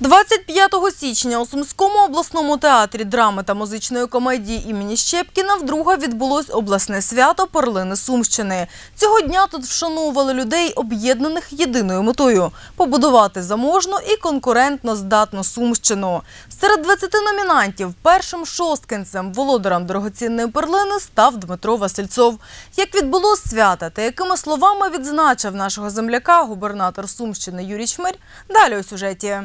25 січня у Сумському обласному театрі драми та музичної комедії імені Щепкіна вдруге відбулось обласне свято перлини Сумщини. Цього дня тут вшановували людей, об'єднаних єдиною метою – побудувати заможну і конкурентно здатну Сумщину. Серед 20 номінантів першим шосткинцем, володарем дорогоцінної перлини став Дмитро Васильцов. Як відбулось свято та якими словами відзначив нашого земляка губернатор Сумщини Юрій Чмирь, далі у сюжеті.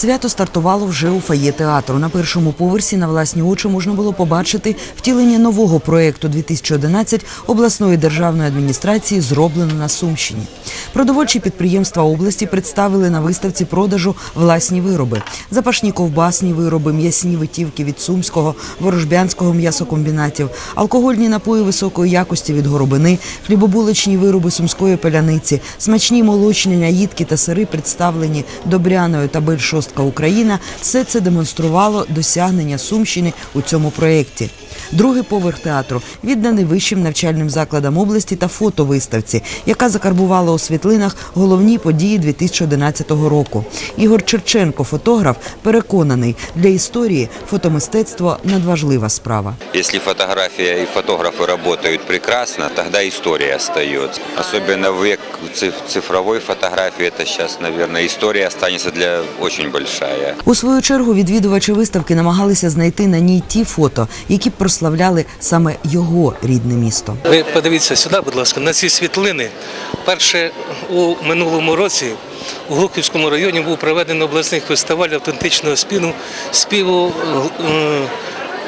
Свято стартувало вже у фоє театру. На першому поверсі на власні очі можна було побачити втілення нового проєкту 2011 обласної державної адміністрації зроблено на Сумщині. Продовольчі підприємства області представили на виставці продажу власні вироби: запашні ковбасні вироби, м'ясні витівки від сумського, ворожбянського м'ясокомбінатів, алкогольні напої високої якості від горобини, хлібобуличні вироби сумської паляниці, смачні молочні наїдки та сири, представлені Добряною та Бельшостка Україна. Все це демонструвало досягнення Сумщини у цьому проєкті. Другий поверх театру відданий вищим навчальним закладам області та фотовиставці, яка закарбувала у світлинах головні події 2011 року. Ігор Черченко, фотограф, переконаний, для історії фотомистецтво надважлива справа. Если фотография и фотографы работают прекрасно, тогда история остается. Особенно в век циф- цифровой фотографии, это сейчас, наверное, история останется для очень большая. У свою чергу відвідувачі виставки намагалися знайти на ній ті фото, які б прославляли саме його рідне місто. Ви подивіться сюди, будь ласка, на ці світлини. Перше у минулому році у Глухівському районі був проведений обласний фестиваль автентичного співу, співу е,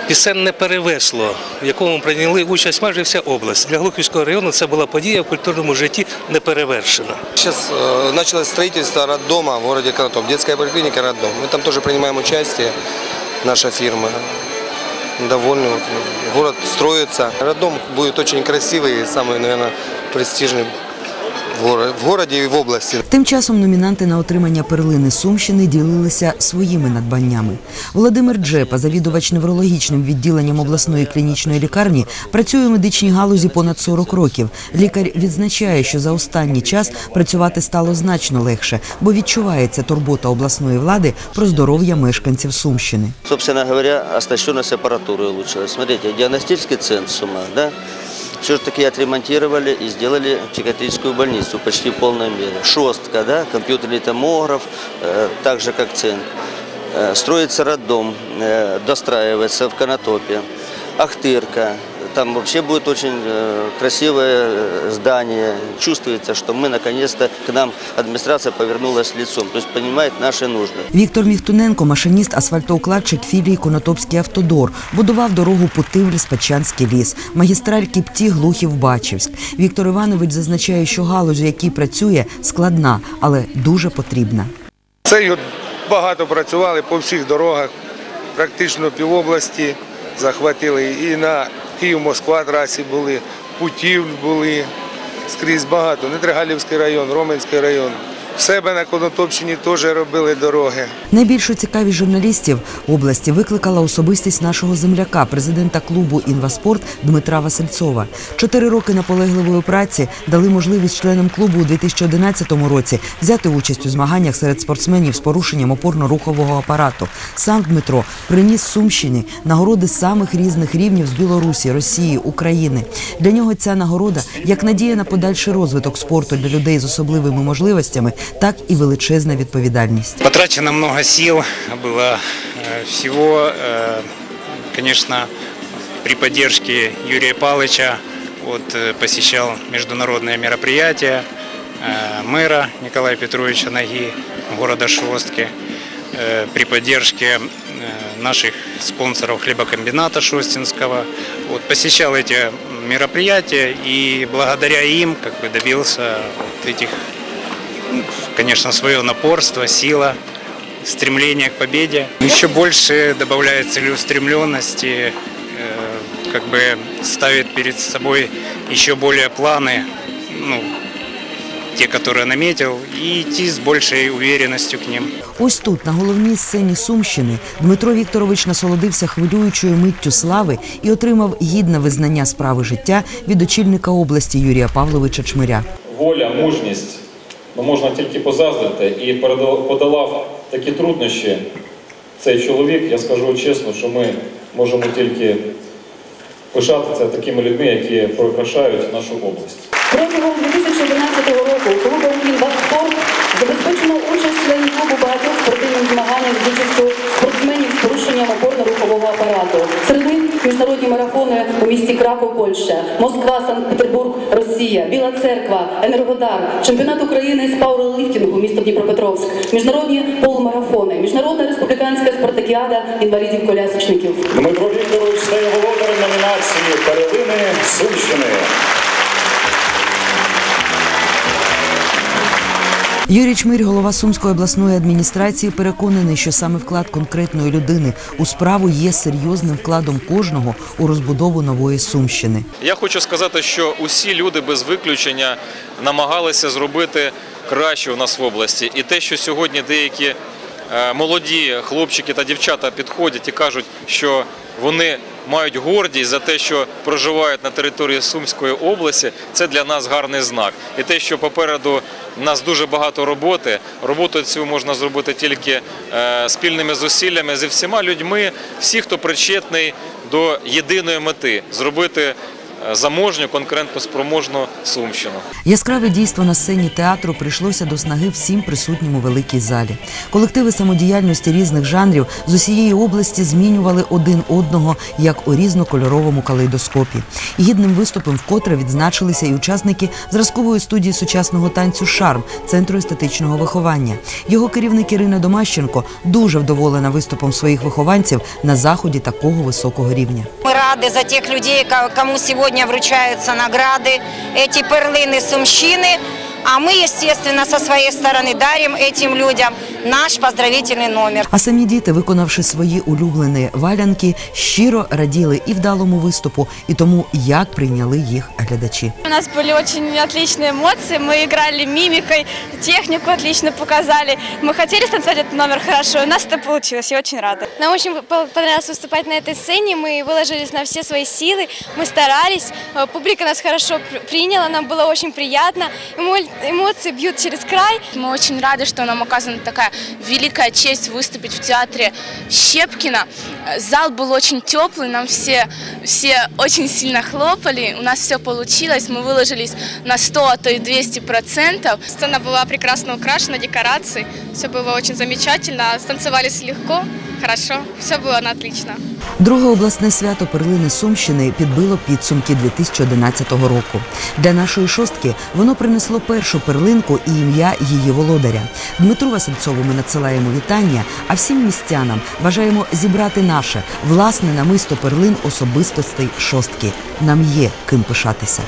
Пісенне перевесло, в якому прийняли участь майже вся область. Для Глухівського району це була подія в культурному житті неперевершена. Сейчас э, началось строительство роддома в городе Конотоп, детская поликлиника роддом. Мы там тоже принимаем участие, наша фирма Довольны. вот, Город строится. Роддом будет очень красивый и самый, наверное, престижный в горо- в городе в области. Тим часом номінанти на отримання перлини Сумщини ділилися своїми надбаннями. Володимир Джепа, завідувач неврологічним відділенням обласної клінічної лікарні, працює у медичній галузі понад 40 років. Лікар відзначає, що за останній час працювати стало значно легше, бо відчувається турбота обласної влади про здоров'я мешканців Сумщини. Собственно говоря, оснащенность аппаратуры улучшилась. Смотрите, диагностический центр с ума, да? Все же таки отремонтировали и сделали психиатрическую больницу почти в полной мере. Шостка, да, компьютерный томограф, э, так же как центр. Э, строится роддом, э, достраивается в Конотопе. Ахтырка, там вообще будет очень э, красивое э, здание. Чувствуется, что мы наконец-то, к нам администрация повернулась лицом, то есть понимает наши нужды. Віктор Міхтуненко, машиніст, асфальтоукладчик філії Конотопський автодор, будував дорогу Путивль Спачанський ліс, магістраль Кіпті Глухів Бачівськ. Віктор Іванович зазначає, що галузь, у якій працює, складна, але дуже потрібна. Це багато працювали по всіх дорогах, практично півобласті захватили. І на Київ-Москва трасі були, Путівль були, скрізь багато. Нетригалівський район, Роменський район. В себе на Конотопщині теж робили дороги. Найбільшу цікавість журналістів області викликала особистість нашого земляка, президента клубу Інваспорт Дмитра Васильцова. Чотири роки наполегливої праці дали можливість членам клубу у 2011 році взяти участь у змаганнях серед спортсменів з порушенням опорно-рухового апарату. Сам Дмитро приніс Сумщині нагороди самих різних рівнів з Білорусі, Росії, України. Для нього ця нагорода як надія на подальший розвиток спорту для людей з особливими можливостями, так і величезна відповідальність. Потрачено много сил было э, всего, э, конечно, при поддержке Юрия Павловича вот, э, посещал международные мероприятия э, мэра Николая Петровича Наги города Шостки, э, при поддержке э, наших спонсоров хлебокомбината Шостинского. Вот, посещал эти мероприятия и благодаря им как бы добился вот этих ну, конечно, свое напорство, сила, стремление к победе. Еще больше добавляет целеустремленности, э, как бы ставит перед собой еще более планы, ну, те, которые наметил, и идти с большей уверенностью к ним. Ось тут, на головній сцені Сумщини, Дмитро Вікторович насолодився хвилюючою миттю слави і отримав гідне визнання справи життя від очільника області Юрія Павловича Чмиря. воля, мужність, ну можна тільки позаздрити, і подолав такі труднощі, цей чоловік, я скажу чесно, що ми можемо тільки пишатися такими людьми, які прикрашають нашу область. Протягом 2011 року клубом «Інваспорт» забезпечено участь членів клубу багатьох спортивних змаганнях з участю спортсменів з порушенням опорно-рухового апарату. Серед них міжнародні марафони у місті Краков, Польща, Москва, Санкт-Петербург, Росія, Біла Церква, Енергодар, чемпіонат України з пауерліфтингу, місто Дніпропетровськ, міжнародні полумарафони, міжнародна республіканська спартакіада інвалідів-колясочників. Дмитро Вікторович стає володарем номінації «Перлини Сумщини». Юрій Чмирь, голова Сумської обласної адміністрації, переконаний, що саме вклад конкретної людини у справу є серйозним вкладом кожного у розбудову нової Сумщини. Я хочу сказати, що усі люди без виключення намагалися зробити краще у нас в області. І те, що сьогодні деякі молоді хлопчики та дівчата підходять і кажуть, що вони мають гордість за те, що проживають на території Сумської області, це для нас гарний знак. І те, що попереду нас дуже багато роботи, роботу цю можна зробити тільки е, спільними зусиллями зі всіма людьми, всі, хто причетний до єдиної мети зробити е, заможню, конкурентно спроможну Сумщину. Яскраве дійство на сцені театру прийшлося до снаги всім присутнім у великій залі. Колективи самодіяльності різних жанрів з усієї області змінювали один одного як у різнокольоровому калейдоскопі. Гідним виступом вкотре відзначилися і учасники зразкової студії сучасного танцю Шарм центру естетичного виховання. Його керівник Ірина Домащенко дуже вдоволена виступом своїх вихованців на заході такого високого рівня Мы рады за тех людей, ко- кому сегодня вручаются награды, эти перлины Сумщины. А мы, естественно, со своей стороны дарим этим людям наш поздравительный номер. А самі діти, виконавши свої улюблені валянки, щиро раділи і вдалому виступу, і тому, як прийняли їх глядачі. У нас были очень отличные эмоции, мы играли мимикой, технику отлично показали. Мы хотели станцевать этот номер хорошо, и у нас это получилось, я очень рада. Нам очень по- понравилось выступать на этой сцене, мы выложились на все свои силы, мы старались, э, публика нас хорошо пр- приняла, нам было очень приятно, Эмо- эмоции бьют через край. Мы очень рады, что нам оказана такая великая честь выступить в театре Щепкина. Зал был очень теплый, нам все, все очень сильно хлопали, у нас все получилось, мы выложились на 100, а то и 200 процентов. Сцена была прекрасно украшена, декорации, все было очень замечательно, станцевались легко, хорошо, все было на отлично. Друге обласне свято перлини Сумщини підбило підсумки 2011 року. Для нашої шостки воно принесло першу перлинку і ім'я її володаря. Дмитру Васильцову ми надсилаємо вітання, а всім містянам бажаємо зібрати наше власне намисто перлин особистостей шостки. Нам є ким пишатися.